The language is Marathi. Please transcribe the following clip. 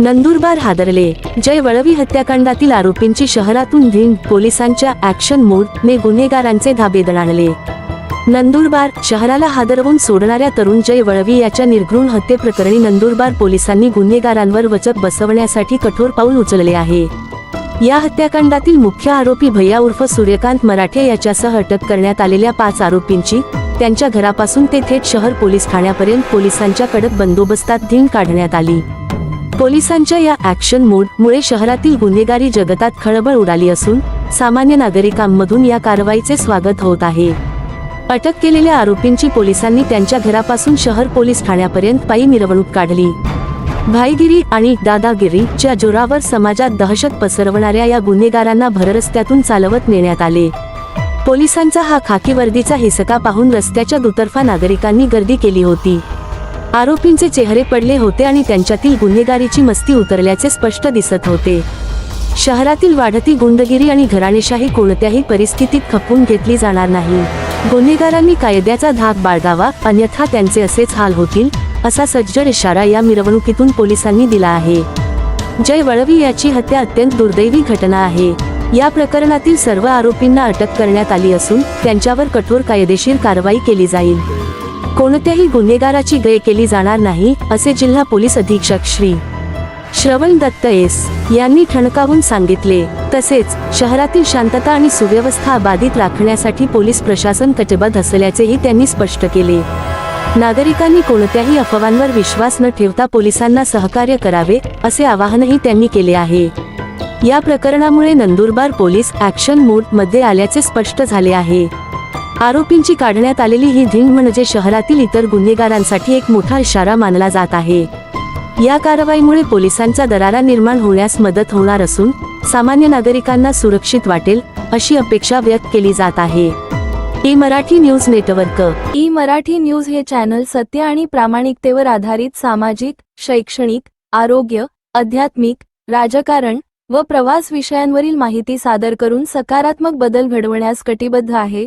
नंदुरबार हादरले. जय वळवी हत्याकांडातील आरोपींची शहरातून धिंग पोलिसांच्या ऍक्शन मोड ने गुन्हेगारांचे धाबे दणाणले. नंदुरबार शहराला हादरवून सोडणाऱ्या तरुण जय वळवी याच्या निर्घृण हत्येप्रकरणी नंदुरबार पोलिसांनी गुन्हेगारांवर वचक बसवण्यासाठी कठोर पाऊल उचलले आहे. या हत्याकांडातील मुख्य आरोपी भैया उर्फ सूर्यकांत मराठे याच्यासह अटक करण्यात आलेल्या पाच आरोपींची त्यांच्या घरापासून ते थेट शहर पोलीस ठाण्यापर्यंत पोलिसांच्या कडक बंदोबस्तात धिंग काढण्यात आली. पोलिसांच्या या ऍक्शन मोड मुळे शहरातील गुन्हेगारी जगतात खळबळ उडाली असून सामान्य नागरिकांमधून या कारवाईचे स्वागत होत आहे. अटक केलेल्या आरोपींची पोलिसांनी त्यांच्या घरापासून शहर पोलीस ठाण्यापर्यंत पायी मिरवणूक काढली. भाईगिरी आणि दादागिरीच्या जोरावर समाजात दहशत पसरवणाऱ्या या गुन्हेगारांना भररस्त्यातून चालवत नेण्यात आले. पोलिसांचा हा खाकी वर्दीचा हिसका पाहून रस्त्याच्या दुतर्फा नागरिकांनी गर्दी केली होती. आरोपींचे चेहरे पडले होते आणि त्यांच्यातील गुन्हेगारीची मस्ती उतरल्याचे स्पष्ट दिसत होते. शहरातील वाढती गुंडगिरी आणि घराणेशाही कोणत्याही परिस्थितीत खपवून घेतली जाणार नाही. गुन्हेगारांनी कायद्याचा धाक बाळगावा अन्यथा त्यांचे असेच हाल होतील असा सज्जड इशारा या मिरवणुकीतून पोलिसांनी दिला आहे. जय वळवी याची हत्या अत्यंत दुर्दैवी घटना आहे. या प्रकरणातील सर्व आरोपींना अटक करण्यात आली असून त्यांच्यावर कठोर कायदेशीर कारवाई केली जाईल. कोणत्याही गुन्हेगाराची गय केली जाणार नाही असे जिल्हा पोलीस अधीक्षक श्री. श्रवण दत्त एस. यांनी ठणकावून सांगितले. तसेच शहरातील शांतता आणि सुव्यवस्था बाधित राखण्यासाठी पोलीस प्रशासन कटिबद्ध असल्याचेही त्यांनी स्पष्ट केले. नागरिकांनी कोणत्याही अफवांवर विश्वास न ठेवता पोलिसांना सहकार्य करावे असे आवाहनही त्यांनी केले आहे. या प्रकरणामुळे नंदुरबार पोलीस ऍक्शन मोडमध्ये आल्याचे स्पष्ट झाले आहे. आरोपींची काढण्यात आलेली ही धिंग म्हणजे शहरातील इतर गुन्हेगारांसाठी एक मोठा इशारा मानला जात आहे. या कारवाईमुळे पोलिसांचा दरारा निर्माण होण्यास मदत होणार असून सामान्य नागरिकांना सुरक्षित वाटेल अशी अपेक्षा व्यक्त केली जात आहे. E Marathi news network. E Marathi news हे चॅनल सत्य आणि प्रामाणिकतेवर आधारित सामाजिक शैक्षणिक आरोग्य आध्यात्मिक राजकारण व प्रवास विषयांवरील माहिती सादर करून सकारात्मक बदल घडवण्यास कटिबद्ध आहे.